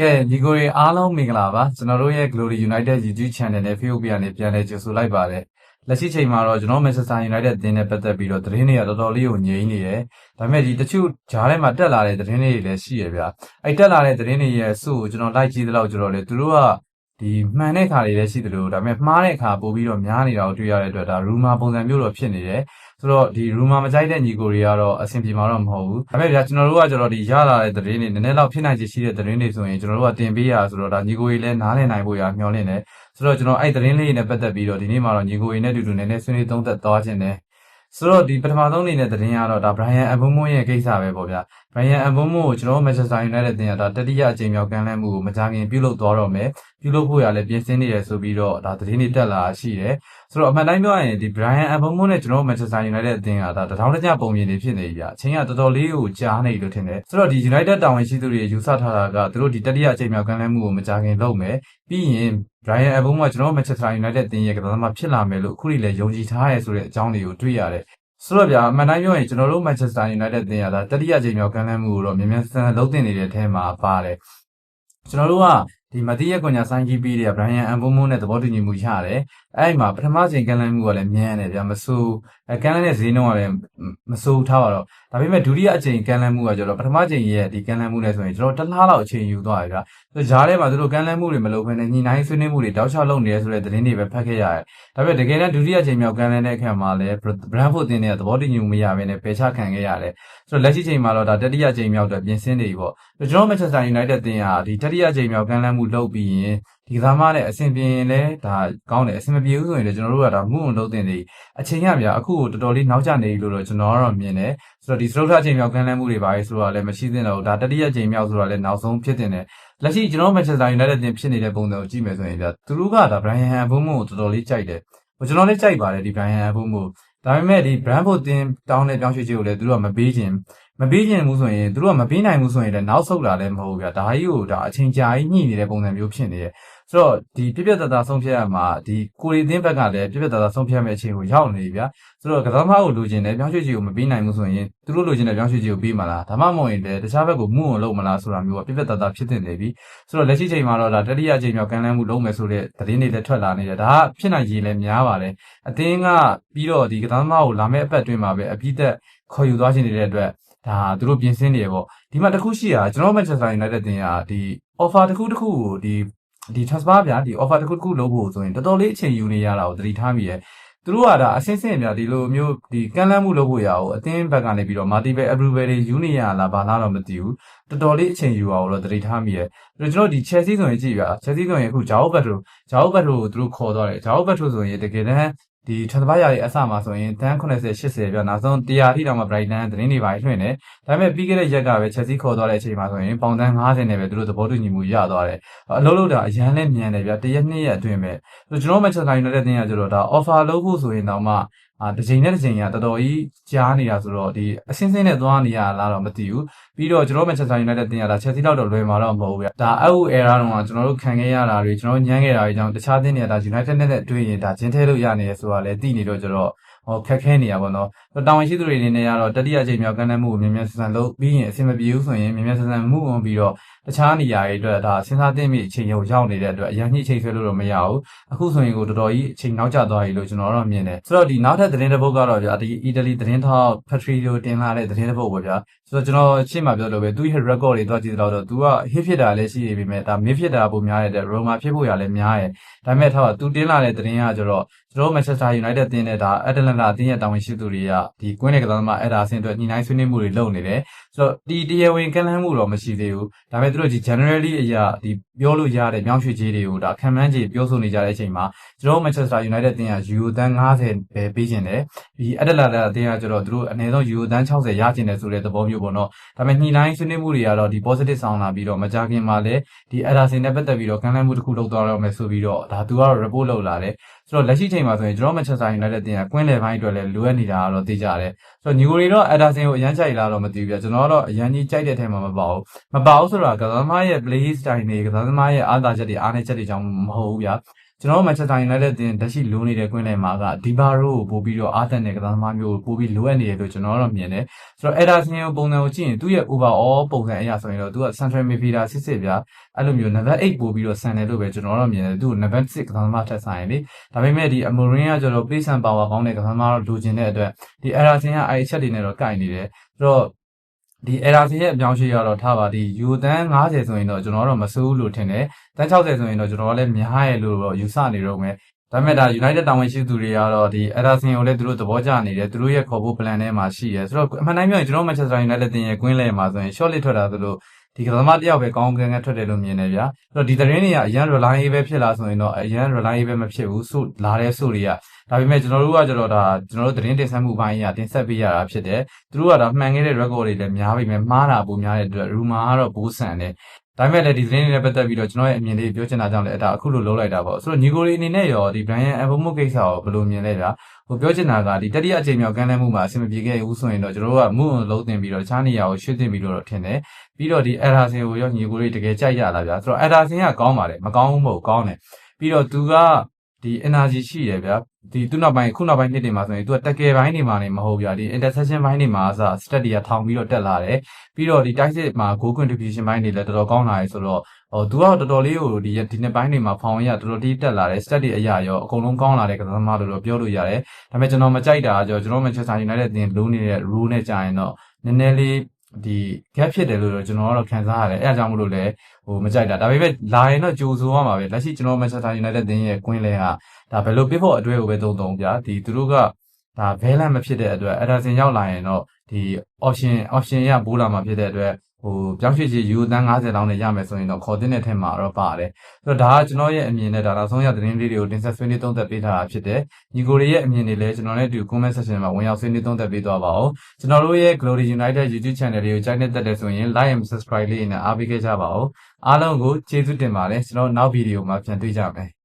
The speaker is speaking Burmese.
ကဲညီကိုတွေအားလုံးမင်္ဂလာပါကျွန်တော်တို့ရဲ့ Glory United YouTube Channel နဲ့ Facebook ကနေပြန်လည်ကြိုဆိုလိုက်ပါတယ်လက်ရှိချိန်မှာတော့ကျွန်တော် Manchester United အသင်းနဲ့ပတ်သက်ပြီးတော့သတင်းတွေကတော်တော်လေးကိုငြိမ်နေတယ်ဒါပေမဲ့ဒီတချို့ဂျားထဲမှာတက်လာတဲ့သတင်းတွေလည်းရှိရဗျအဲ့တက်လာတဲ့သတင်းတွေရဲ့စုကိုကျွန်တော်လိုက်ကြည့်သလောက်ကျတော့လေသူတို့က ဒီမှန်တဲ့ခါတွေလည်းရှိတယ်လို့ဒါပေမဲ့မှားတဲ့ခါပို့ပြီးတော့များနေတာကိုတွေ့ရတဲ့အတွက်ဒါ rumor ပုံစံမျိုးတော့ဖြစ်နေတယ်ဆိုတော့ဒီ rumor မကြိုက်တဲ့ညီကိုတွေကတော့အဆင်ပြေမှာတော့မဟုတ်ဘူးဒါပေမဲ့ဗျာကျွန်တော်တို့ကကျတော့ဒီရလာတဲ့သတင်းတွေနည်းနည်းတော့ဖြစ်နိုင်ချေရှိတဲ့သတင်းတွေဆိုရင်ကျွန်တော်တို့ကတင်ပေးရဆိုတော့ဒါညီကိုတွေလည်းနားလည်နိုင်ဖို့ရမျှော်လင့်တယ်ဆိုတော့ကျွန်တော်အဲ့သတင်းလေးတွေနဲ့ပတ်သက်ပြီးတော့ဒီနေ့မှာတော့ညီကိုတွေနဲ့အတူတူနည်းနည်းဆွေးနွေးသုံးသပ်သွားခြင်းတယ် ဆိုတော့ဒီပထမဆုံးအနေနဲ့သတင်းကတော့ဒါ Brian Abumo ရဲ့ကိစ္စပဲပေါ့ဗျာ Brian Abumo ကိုကျွန်တော် Manchester United တင်ရတာတတိယအကြိမ်မြောက်ကမ်းလှမ်းမှုကိုမကြခင်ပြုလုပ်သွားတော့မယ်ပြုလုပ်ဖို့ရလည်းပြင်ဆင်နေတယ်ဆိုပြီးတော့ဒါသတင်းတွေတက်လာရှိတယ် ဆိုတော့အမှန်တိုင်းပြောရရင်ဒီ Brian Abumo နဲ့ကျွန်တော် Manchester United အသင်းကဒါတထောင်တကြပုံမြင်နေဖြစ်နေပြီဗျာအချိန်ကတော်တော်လေးကိုကြားနေလို့ထင်တယ်ဆိုတော့ဒီ United တာဝန်ရှိသူတွေယူဆထားတာကသူတို့ဒီတတိယအကြိမ်မြောက်ကမ်းလှမ်းမှုကိုမကြခင်လုပ်မယ်ပြီးရင် Brian Abumo ကကျွန်တော် Manchester United အသင်းရဲ့ကစားသမားဖြစ်လာမယ်လို့အခုထိလည်းယုံကြည်ထားရဲဆိုတဲ့အကြောင်းတွေကိုတွေ့ရတယ်ဆိုတော့ဗျာအမှန်တိုင်းပြောရင်ကျွန်တော်တို့ Manchester United တင်ရတာတတိယအကြိမ်မြောက်ကမ်းလှမ်းမှုကိုတော့မြန်မြန်ဆန်ဆန်လုပ်တင်နေတဲ့အထဲမှာပါတယ်ကျွန်တော်တို့က ဒီမတိရက်ကွန်ညာဆိုင်ကြီးပြီးတဲ့ Brian Ambomo နဲ့သဘောတူညီမှုရတယ်အဲ့ဒီမှာပထမချိန်ကမ်းလှမ်းမှုကလည်းမြန်တယ်ဗျာမဆိုးအဲကမ်းလှမ်းတဲ့ဈေးနှုန်းကလည်းမဆိုးထားပါတော့ဒါပေမဲ့ဒုတိယအချိန်ကမ်းလှမ်းမှုကကျတော့ပထမချိန်ရဲ့ဒီကမ်းလှမ်းမှုနဲ့ဆိုရင်ကျွန်တော်တစ်လားလောက်အချိန်ယူသွားပြီဗျာဆိုဂျားထဲမှာသူတို့ကမ်းလှမ်းမှုတွေမလုပ်ဘဲနဲ့ညှိနှိုင်းဆွေးနွေးမှုတွေတောက်ချလုပ်နေရဆိုတဲ့သတင်းတွေပဲဖတ်ခဲ့ရတယ်ဒါပေမဲ့တကယ်တမ်းဒုတိယချိန်မြောက်ကမ်းလှမ်းတဲ့အခါမှာလည်း Brentford တင်တဲ့သဘောတူညီမှုမရဘဲနဲ့ပယ်ချခံခဲ့ရတယ်ဆိုတော့လက်ရှိချိန်မှာတော့ဒါတတိယချိန်မြောက်တော့ပြင်ဆင်နေပြီပေါ့ ကျွန်တော် Manchester United တင်ရဒီတတိယချိန်မြောက်ကမ်းလှမ်းမှုလုပ်ပြီးရင်ဒီကစားမနဲ့အဆင်ပြေရင်လည်းဒါကောင်းတယ်အဆင်မပြေဘူးဆိုရင်လည်းကျွန်တော်တို့ကဒါမှုအောင်လုပ်တင်နေအချိန်ရဗျာအခုတော်တော်လေးနောက်ကျနေပြီလို့တော့ကျွန်တော်ကတော့မြင်တယ်ဆိုတော့ဒီစတုထအချိန်မြောက်ကမ်းလှမ်းမှုတွေပါလေဆိုတော့လည်းမရှိသင့်တော့ဘူးဒါတတိယချိန်မြောက်ဆိုတော့လည်းနောက်ဆုံးဖြစ်တင်တယ်လက်ရှိကျွန်တော် Manchester United တင်ဖြစ်နေတဲ့ပုံစံကိုကြည့်မယ်ဆိုရင်ဗျာသူတို့ကဒါ Brian Mbeumo ကိုတော်တော်လေးကြိုက်တယ်ကျွန်တော်လည်းကြိုက်ပါတယ်ဒီ Brian Mbeumo ဒါပေမဲ့ဒီ Brentford တင်တောင်းတဲ့ပြောင်းရွှေ့ခြင်းကိုလည်းသူတို့ကမပေးခြင်း မပေးခြင်းဘူးဆိုရင်သူတို့ကမပေးနိုင်ဘူးဆိုရင်လည်းနောက်ဆုတ်လာလည်းမဟုတ်ဘူးဗျာဒါကြီးကိုဒါအချိန်ကြာကြီးညှိနေတဲ့ပုံစံမျိုးဖြစ်နေတယ်ဆိုတော့ဒီပြပြတတဆုံးဖြတ်ရမှာဒီကိုရီသင်းဘက်ကလည်းပြပြတတဆုံးဖြတ်မဲ့အချိန်ကိုရောက်နေပြီဗျာဆိုတော့ကစားမကိုလိုချင်တယ်ပြောင်းရွှေ့ခြင်းကိုမပေးနိုင်ဘူးဆိုရင်သူတို့လိုချင်တဲ့ပြောင်းရွှေ့ခြင်းကိုပေးမလားဒါမှမဟုတ်ရင်လည်းတခြားဘက်ကိုမှုအောင်လုပ်မလားဆိုတာမျိုးကပြပြတတဖြစ်တင်နေပြီဆိုတော့လက်ရှိချိန်မှာတော့ဒါတတိယအချိန်မြောက်ကမ်းလှမ်းမှုလုပ်မယ်ဆိုတဲ့သတင်းတွေလည်းထွက်လာနေတယ်ဒါကဖြစ်နိုင်ရည်လည်းများပါတယ်အသင်းကပြီးတော့ဒီကစားမကိုလာမယ့်အပတ်တွင်းမှာပဲအပြည့်သက်ခေါ်ယူသွားခြင်းနေတဲ့အတွက် ဒါသူတို့ပြင်ဆင်နေရပေါ့ဒီမှာတခုရှိတာကျွန်တော် Manchester United တင်ကဒီ offer တခုတခုကိုဒီဒီ transfer ဗျာဒီ offer တခုတခုလုပ်ဖို့ဆိုရင်တော်တော်လေးအချိန်ယူနေရတာကိုသတိထားမိရဲသူတို့ကဒါအစင်းစင်းများဒီလိုမျိုးဒီကမ်းလှမ်းမှုလုပ်ဖို့ရအောင်အသင်းဘက်ကနေပြီးတော့ multiple approval တွေယူနေရလားဘာလားတော့မသိဘူးတော်တော်လေးအချိန်ယူအောင်လို့သတိထားမိရဲကျွန်တော်ဒီ Chelsea ဆိုရင်ကြည့်ဗျာ Chelsea ဆိုရင်အခု Joao Pedro Joao Pedro ကိုသူတို့ခေါ်သွားတယ် Joao Pedro ဆိုရင်တကယ်တမ်း ဒီထပ်သဘာရရဲ့အစမှာဆိုရင်တန်း80 80ပြနောက်ဆုံး100ထိတောင်မှ Brighton သတင်းတွေပါထွင်တယ်ဒါပေမဲ့ပြီးခဲ့တဲ့ရက်ကပဲ Chelsea ခေါ်သွားတဲ့အချိန်မှာဆိုရင်ပေါင်တန်း90နဲ့ပဲသူတို့သဘောတူညီမှုရသွားတယ်အလုံးလုံးတာအရန်လဲမြန်တယ်ဗျတရက်နှစ်ရက်အတွင်းပဲကျွန်တော် Manchester United တင်ရကြတော့ဒါ offer လုပ်ဖို့ဆိုရင်တော့မှ အာတစ်ချိန်နဲ့တစ်ချိန်ကတော်တော်ကြီးကြားနေတာဆိုတော့ဒီအစင်းစင်းနဲ့သွားနေရလားတော့မသိဘူးပြီးတော့ကျွန်တော် Manchester United တင်ရတာ Chelsea တော့တော့လွယ်မှာတော့မဟုတ်ဘူးဗျဒါအောက် era တော့ကကျွန်တော်တို့ခံခဲ့ရတာတွေကျွန်တော်ညမ်းခဲ့တာတွေကြောင့်တခြားသင်းတွေကဒါ United နဲ့တွေ့ရင်ဒါဂျင်းထဲလို့ရနေရဆိုတာလည်းသိနေတော့ကျွန်တော် ဟောခက်ခဲနေရပါတော့။တောင်ဝင်ရှိသူတွေအနေနဲ့ကတော့တတိယအကြိမ်မြောက်ကမ်းလှမ်းမှုကိုမြန်မြန်ဆန်ဆန်လုပ်ပြီးရင်အဆင်မပြေဘူးဆိုရင်မြန်မြန်ဆန်ဆန်မှုအောင်ပြီးတော့တခြားနေရာတွေအတွက်ဒါစဉ်းစားသင့်မိအချိန်ရုံရောက်နေတဲ့အတွက်အရင်ညှိချိန်ဆွဲလို့တော့မရဘူး။အခုဆိုရင်ကိုတော်တော်ကြီးအချိန်နောက်ကျသွားပြီလို့ကျွန်တော်တော့မြင်တယ်။ဆိုတော့ဒီနောက်ထပ်သတင်းတစ်ပုဒ်ကတော့ဗျာဒီအီတလီသတင်းထောက် Patrizio တင်လာတဲ့သတင်းတစ်ပုဒ်ပဲဗျာ။ ဆိုတော့ကျွန်တော်ရှင်းမှာပြောလို့ပဲသူရဲ့ record တွေတွားကြည့်တော့တော့ तू က hit ဖြစ်တာလည်းရှိနေပြီမဲ့ဒါ mid ဖြစ်တာပုံများတဲ့ Roma ဖြစ်ဖို့ရလည်းများရဲ့။ဒါပေမဲ့ထားပါ तू တင်လာတဲ့သတင်းကကျတော့ကျွန်တော် Manchester United တင်းတဲ့ဒါ Atalanta အသင်းရဲ့တာဝန်ရှိသူတွေကဒီကွင်းတဲ့ကစားသမားအဲ့ဒါအဆင့်အတွက်ညှိနှိုင်းဆွေးနွေးမှုတွေလုပ်နေတယ်ဆိုတော့ဒီတရားဝင်ကန့်လန့်မှုတော့မရှိသေးဘူးဒါပေမဲ့သူတို့ဒီ generally အရာဒီပြောလို့ရတဲ့မြောင်းရွှေကြီးတွေကိုဒါခံမှန်းကြီးပြောဆိုနေကြတဲ့အချိန်မှာကျွန်တော် Manchester United တင်းက Euro တန်း90ပဲပေးခြင်းတယ်ဒီ Atalanta အသင်းကကျတော့သူတို့အနည်းဆုံး Euro တန်း60ရခြင်းတယ်ဆိုတဲ့သဘောမျိုးပေါ့နော်ဒါပေမဲ့ညှိနှိုင်းဆွေးနွေးမှုတွေကတော့ဒီ positive ဆောင်လာပြီးတော့မကြခင်မှာလည်းဒီ Ederson နဲ့ပတ်သက်ပြီးတော့ကန့်လန့်မှုတစ်ခုလုပ်သွားတော့မယ်ဆိုပြီးတော့ဒါသူကတော့ report လုပ်လာတယ်ဆိုတော့လက်ရှိချိန်မှာဆိုရင်ကျွန်တော် Manchester United တင်ကကွင်းလယ်ပိုင်းအတွက်လည်းလိုအပ်နေတာကတော့သိကြတယ်ဆိုတော့ညီကိုတွေတော့ Ederson ကိုအရန်ကြိုက်လာတော့မသိဘူးပြကျွန်တော်ကတော့အရန်ကြီးကြိုက်တဲ့ထဲမှာမပါဘူးမပါဘူးဆိုတော့ကစားသမားရဲ့ play style တွေကစားသမားရဲ့အားသာချက်တွေအားနည်းချက်တွေကြောင့်မဟုတ်ဘူးဗျာ ကျွန်တော်တို့ Manchester United တင်တက်ရှိလိုနေတဲ့ကွင်းလယ်မှာကဒီဘာရိုကိုပို့ပြီးတော့အားတက်တဲ့ကစားသမားမျိုးကိုပို့ပြီးလိုအပ်နေတယ်လို့ကျွန်တော်တို့မြင်တယ်ဆိုတော့ Ederson ကိုပုံစံကိုကြည့်ရင်သူ့ရဲ့ overall ပုံစံအရာဆိုရင်တော့သူက central midfielder စစ်စစ်ပြအဲ့လိုမျိုး number 8ပို့ပြီးတော့ဆန်တယ်လို့ပဲကျွန်တော်တို့မြင်တယ်သူ့ number 6ကစားသမားထက်ဆိုင်လေဒါပေမဲ့ဒီ Amorim ကကျတော့ pace and power ကောင်းတဲ့ကစားသမားတော့လိုချင်တဲ့အတွက်ဒီ Ederson ကအဲ့အချက်တွေနဲ့တော့ကိုက်နေတယ်ဆိုတော့ ဒီ Ederson ရဲ့အပြောင်းအရွှေ့ကတော့ထားပါဒီယူတန်း90ဆိုရင်တော့ကျွန်တော်တို့မစိုးဘူးလို့ထင်တယ်တန်း60ဆိုရင်တော့ကျွန်တော်လည်းများရဲ့လို့တော့ယူဆနေတော့မယ်ဒါပေမဲ့ဒါ United တာဝန်ရှိသူတွေကတော့ဒီ Ederson ကိုလည်းသူတို့သဘောကျနေတယ်သူတို့ရဲ့ခေါ်ဖို့ plan ထဲမှာရှိရဲဆိုတော့အမှန်တိုင်းပြောရင်ကျွန်တော် Manchester United တင်ရဲ့ကွင်းလဲမှာဆိုရင် short list ထွက်တာဆိုလို့ဒီကစားသမားတယောက်ပဲကောင်းကင်ကထွက်တယ်လို့မြင်တယ်ဗျာအဲ့တော့ဒီသတင်းတွေကအရန် reliable ဖြစ်လာဆိုရင်တော့အရန် reliable မဖြစ်ဘူးဆိုလာတဲ့ဆိုတွေက ဒါပေမဲ့ကျွန်တော်တို့ကကျတော့ဒါကျွန်တော်တို့သတင်းတင်ဆက်မှုပိုင်းကြီးကတင်ဆက်ပေးရတာဖြစ်တယ်သူတို့ကဒါမှန်ခဲ့တဲ့ record တွေလည်းများပြီမဲ့မှားတာပိုများတဲ့အတွက် rumor ကတော့ဘိုးဆန်တယ်ဒါပေမဲ့လည်းဒီသတင်းတွေနဲ့ပတ်သက်ပြီးတော့ကျွန်တော်ရဲ့အမြင်လေးပြောချင်တာကြောင့်လည်းအဲ့ဒါအခုလိုလုပ်လိုက်တာပေါ့ဆိုတော့ညီကိုလေးအနေနဲ့ရောဒီ Brian Ebomo ကိစ္စကိုဘယ်လိုမြင်လဲဗျာဟိုပြောချင်တာကဒီတတိယအကြိမ်မြောက်ကမ်းလှမ်းမှုမှာအဆင်မပြေခဲ့ဘူးဆိုရင်တော့ကျွန်တော်တို့ကမှုအောင်လုံးတင်ပြီးတော့တခြားနေရာကိုရွှေ့တင်ပြီးတော့ထင်တယ်ပြီးတော့ဒီ Ederson ကိုရောညီကိုလေးတကယ်ကြိုက်ရလားဗျာဆိုတော့ Ederson ကကောင်းပါတယ်မကောင်းဘူးမဟုတ်ကောင်းတယ်ပြီးတော့သူက ဒီ energy ရှိတယ်ဗျာဒီသူနောက်ပိုင်းခုနောက်ပိုင်းနှစ်တွေမှာဆိုရင်သူကတက်ကယ်ပိုင်းတွေမှာနေမဟုတ်ဗျာဒီ interception ပိုင်းတွေမှာအစ stat တွေကထောင်ပြီးတော့တက်လာတယ်ပြီးတော့ဒီတိုက်စစ်မှာ goal contribution ပိုင်းတွေလည်းတော်တော်ကောင်းလာတယ်ဆိုတော့ဟိုသူကတော်တော်လေးကိုဒီဒီနှစ်ပိုင်းတွေမှာဖောင်ရတော်တော်လေးတက်လာတယ် stat တွေအရာရောအကုန်လုံးကောင်းလာတဲ့ကစားသမားလို့တော့ပြောလို့ရတယ်ဒါပေမဲ့ကျွန်တော်မကြိုက်တာကကျွန်တော် Manchester United တင်လိုနေတဲ့ rule နဲ့ကြာရင်တော့နည်းနည်းလေး ဒီ gap ဖြစ်တယ်လို့တော့ကျွန်တော်ကတော့ခံစားရတယ်အဲအကြောင်းမလို့လဲဟိုမကြိုက်တာဒါပေမဲ့လာရင်တော့ကြိုဆိုရမှာပဲလက်ရှိကျွန်တော် Manchester United တင်ရဲ့ကွင်းလဲကဒါဘယ်လိုပြဖို့အတွဲကိုပဲတုံတုံဗျာဒီသူတို့ကဒါ balance မဖြစ်တဲ့အတွက် Ederson ရောက်လာရင်တော့ဒီ option option ရပိုးလာမှာဖြစ်တဲ့အတွက် ဟိုပြောင်းရွှေ့ချီယူတန်း90တောင်းနဲ့ရမယ်ဆိုရင်တော့ခေါ်တဲ့တဲ့ထဲမှာတော့ပါတယ်ဆိုတော့ဒါကကျွန်တော်ရဲ့အမြင်နဲ့ဒါနောက်ဆုံးရသတင်းလေးတွေကိုတင်ဆက်ဆွေးနွေးသုံးသပ်ပေးထားတာဖြစ်တယ်ညီကိုတွေရဲ့အမြင်တွေလည်းကျွန်တော်နဲ့အတူ comment section မှာဝင်ရောက်ဆွေးနွေးသုံးသပ်ပေးသွားပါဦးကျွန်တော်တို့ရဲ့ Glory United YouTube channel လေးကိုကြိုက်နေတဲ့တဲ့ဆိုရင် like and subscribe လေးနဲ့အားပေးခဲ့ကြပါဦးအားလုံးကိုကျေးဇူးတင်ပါတယ်ကျွန်တော်နောက်ဗီဒီယိုမှာပြန်တွေ့ကြမယ်